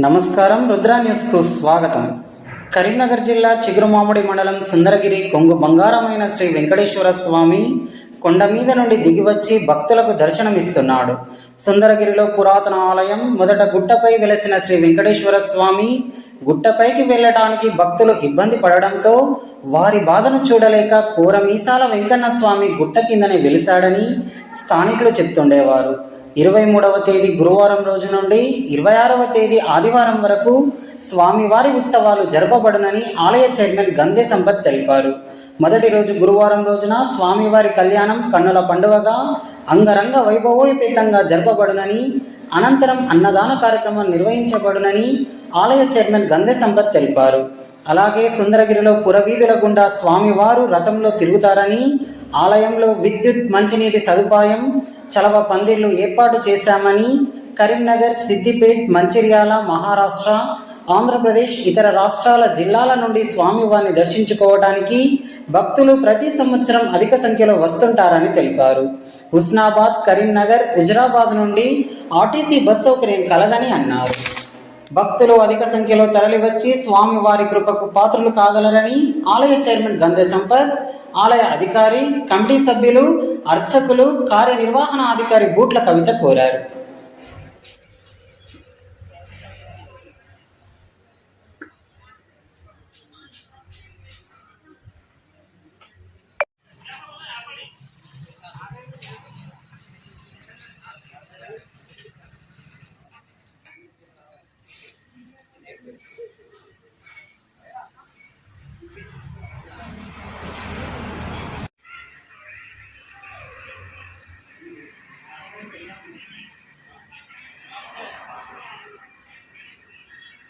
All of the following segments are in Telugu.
నమస్కారం రుద్రా న్యూస్కు స్వాగతం. కరీంనగర్ జిల్లా చిగురుమామిడి మండలం సుందరగిరి కొంగు బంగారమైన శ్రీ వెంకటేశ్వర స్వామి కొండ మీద నుండి దిగివచ్చి భక్తులకు దర్శనమిస్తున్నాడు. సుందరగిరిలో పురాతన ఆలయం మొదట గుట్టపై వెలసిన శ్రీ వెంకటేశ్వర స్వామి గుట్టపైకి వెళ్ళటానికి భక్తులు ఇబ్బంది పడడంతో వారి బాధను చూడలేక కూరమీసాల వెంకన్న స్వామి గుట్ట కిందనే వెలిశాడని స్థానికులు చెప్తుండేవారు. ఇరవై మూడవ తేదీ గురువారం రోజు నుండి ఇరవై ఆరవ తేదీ ఆదివారం వరకు స్వామివారి ఉత్సవాలు జరపబడునని ఆలయ చైర్మన్ గంధే సంపత్ తెలిపారు. మొదటి రోజు గురువారం రోజున స్వామివారి కళ్యాణం కన్నుల పండుగగా అంగరంగ వైభవోపేతంగా జరపబడునని అనంతరం అన్నదాన కార్యక్రమం నిర్వహించబడునని ఆలయ చైర్మన్ గంధే సంపత్ తెలిపారు. అలాగే సుందరగిరిలో పురవీధుల గుండా స్వామివారు రథంలో తిరుగుతారని ఆలయంలో విద్యుత్ మంచినీటి సదుపాయం చలవ పందిళ్ళు ఏర్పాటు చేశామని కరీంనగర్ సిద్దిపేట్ మంచిర్యాల మహారాష్ట్ర ఆంధ్రప్రదేశ్ ఇతర రాష్ట్రాల జిల్లాల నుండి స్వామివారిని దర్శించుకోవడానికి భక్తులు ప్రతి సంవత్సరం అధిక సంఖ్యలో వస్తుంటారని తెలిపారు. హుస్నాబాద్ కరీంనగర్ హుజరాబాద్ నుండి ఆర్టీసీ బస్ సౌకర్యం కలదని అన్నారు. భక్తులు అధిక సంఖ్యలో తరలివచ్చి స్వామివారి కృపకు పాత్రలు కాగలరని ఆలయ చైర్మన్ గంధ సంపత్ ఆలయ అధికారి కమిటీ సభ్యులు అర్చకులు కార్యనిర్వహణ అధికారి బూట్ల కవిత కోరారు.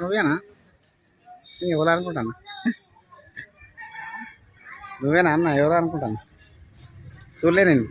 నువ్వేనా? నేను ఎవరు అనుకుంటాను? నువ్వేనా అన్న? ఎవరు అనుకుంటాను? చూడలే నేను.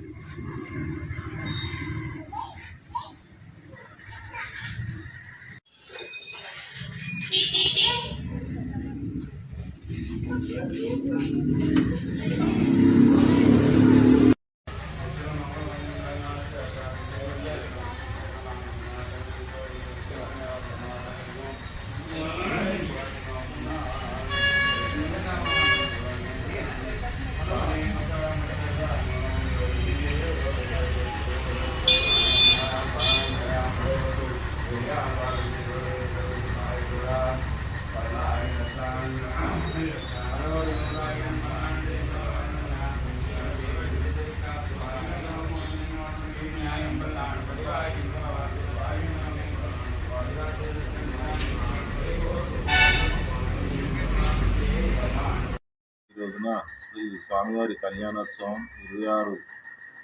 స్వామివారి కళ్యాణోత్సవం ఇరవై ఆరు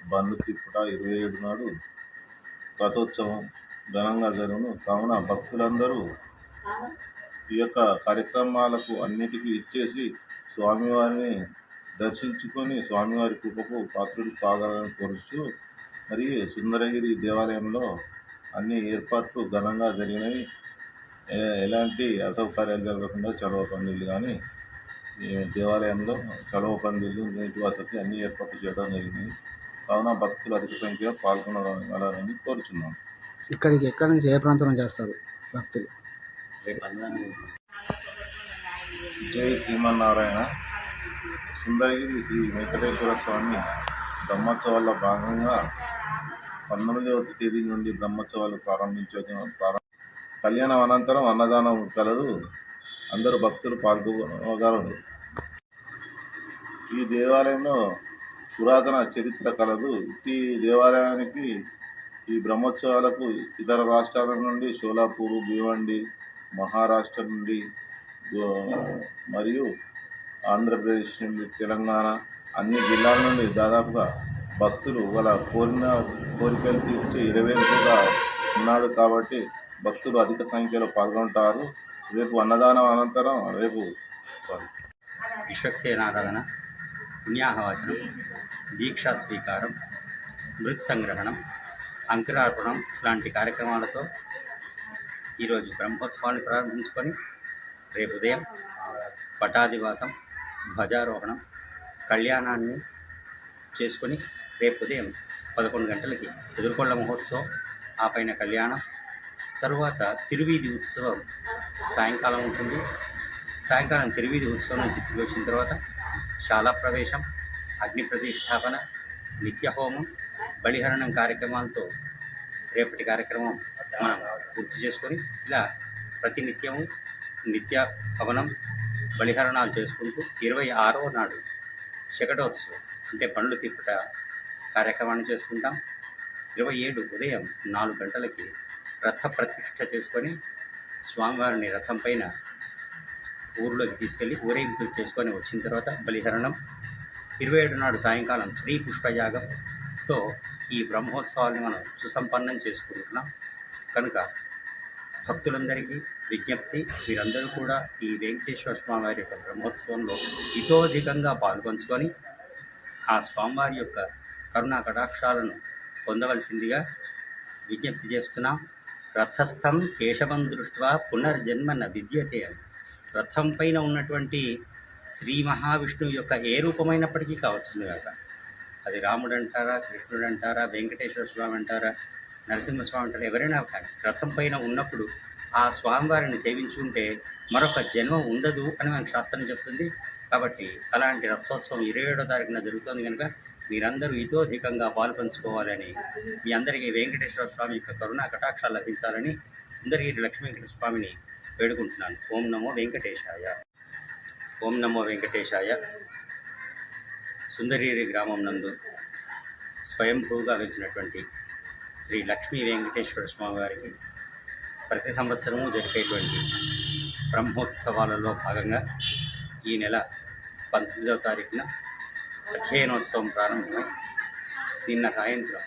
బండ్లు తిప్పుట ఇరవై ఏడు నాడు రథోత్సవం ఘనంగా జరుగును. కావున భక్తులందరూ ఈ యొక్క కార్యక్రమాలకు అన్నిటికీ ఇచ్చేసి స్వామివారిని దర్శించుకొని స్వామివారి కృపకు పాత్రులు కాగలని కోరుచు మరియు సుందరగిరి దేవాలయంలో అన్ని ఏర్పాట్లు ఘనంగా జరిగినవి. ఏ- ఎలాంటి అసౌకర్యాలు జరగకుండా చదవకండి కానీ ఈ దేవాలయంలో చలవ పందిళ్ళు నీటి వసతి అన్ని ఏర్పాటు చేయడం జరిగింది. కావున భక్తులు అధిక సంఖ్యలో పాల్గొనగలరని కోరుచున్నాం. ఇక్కడికి ఎక్కడి నుంచి ఏ ప్రాంతం చేస్తారు భక్తులు? జై శ్రీమన్నారాయణ. సుందరగిరి శ్రీ వెంకటేశ్వర స్వామి బ్రహ్మోత్సవాల్లో భాగంగా పంతొమ్మిదవ తేదీ నుండి బ్రహ్మోత్సవాలు ప్రారంభించే ప్రారంభ. కళ్యాణం అనంతరం అన్నదానం కలదు అందరూ భక్తులు పాల్గొనగలరు. ఈ దేవాలయంలో పురాతన చరిత్ర కలదు. ఈ దేవాలయానికి ఈ బ్రహ్మోత్సవాలకు ఇతర రాష్ట్రాల నుండి షోలాపూర్ భివండి మహారాష్ట్ర నుండి మరియు ఆంధ్రప్రదేశ్ నుండి తెలంగాణ అన్ని జిల్లాల నుండి దాదాపుగా భక్తులు వాళ్ళ కోరిన కోరికలు తీర్చే ఇరవై ఉన్నాడు కాబట్టి భక్తులు అధిక సంఖ్యలో పాల్గొంటారు. రేపు అన్నదానం అనంతరం రేపు సారీ విశ్వక్సేనారాధన పుణ్యాహవచనం దీక్షా స్వీకారం మృత్ సంగ్రహణం అంకురార్పణం లాంటి కార్యక్రమాలతో ఈరోజు బ్రహ్మోత్సవాన్ని ప్రారంభించుకొని రేపు ఉదయం పటాదివాసం ధ్వజారోహణం కళ్యాణాన్ని చేసుకొని రేపు ఉదయం పదకొండు గంటలకి ఎదుర్కొండ మహోత్సవం ఆ పైన కళ్యాణం తరువాత తిరువీధి ఉత్సవం సాయంకాలం ఉంటుంది. సాయంకాలం తిరువీధి ఉత్సవం నుంచి తిరిగి వచ్చిన తర్వాత శాలా ప్రవేశం అగ్ని ప్రతిష్టాపన నిత్య హోమం బలిహరణం కార్యక్రమాలతో రేపటి కార్యక్రమం మనం పూర్తి చేసుకొని ఇలా ప్రతి నిత్యము నిత్య హవనం బలిహరణాలు చేసుకుంటూ ఇరవై ఆరో నాడు శకటోత్సవం అంటే పండ్లు తిప్పట కార్యక్రమాన్ని చేసుకుంటాం. ఇరవై ఏడు ఉదయం నాలుగు గంటలకి రథ ప్రతిష్ఠ చేసుకొని స్వామివారిని రథం పైన ఊరిలోకి తీసుకెళ్ళి ఊరేగింపు చేసుకొని వచ్చిన తర్వాత బలిహరణం ఇరవై ఏడు నాడు సాయంకాలం శ్రీ పుష్పయాగంతో ఈ బ్రహ్మోత్సవాన్ని మనం సుసంపన్నం చేసుకుంటున్నాం. కనుక భక్తులందరికీ విజ్ఞప్తి మీరందరూ కూడా ఈ వెంకటేశ్వర స్వామి వారి యొక్క బ్రహ్మోత్సవంలో ఇతోధికంగా పాల్పంచుకొని ఆ స్వామివారి యొక్క కరుణా కటాక్షాలను పొందవలసిందిగా విజ్ఞప్తి చేస్తున్నాం. రథస్థం కేశవం దృష్ట్వా పునర్జన్మ న విద్యతే అని. రథం పైన ఉన్నటువంటి శ్రీ మహావిష్ణువు యొక్క ఏ రూపమైనప్పటికీ కావచ్చును కాక అది రాముడు అంటారా కృష్ణుడు అంటారా వెంకటేశ్వర స్వామి అంటారా నరసింహస్వామి అంటారా ఎవరైనా కానీ రథం పైన ఉన్నప్పుడు ఆ స్వామివారిని సేవించుకుంటే మరొక జన్మ ఉండదు అని మనకు శాస్త్రం చెప్తుంది. కాబట్టి అలాంటి రథోత్సవం ఇరవై ఏడో తారీఖున జరుగుతుంది కనుక మీరందరూ ఇతోధికంగా పాల్పంచుకోవాలని మీ అందరికీ వెంకటేశ్వర స్వామి యొక్క కరుణ కటాక్షాలు లభించాలని సుందరగిరి లక్ష్మీ వెంకటేశ్వర స్వామిని వేడుకుంటున్నాను. ఓం నమో వెంకటేశాయ. ఓం నమో వెంకటేశాయ. సుందరగిరి గ్రామం నందు స్వయంభూగా వెలిసినటువంటి శ్రీ లక్ష్మీ వెంకటేశ్వర స్వామి వారికి ప్రతి సంవత్సరము జరిపేటువంటి బ్రహ్మోత్సవాలలో భాగంగా ఈ నెల పంతొమ్మిదవ తారీఖున perché non oh, sto imparando, ano, di nascentro.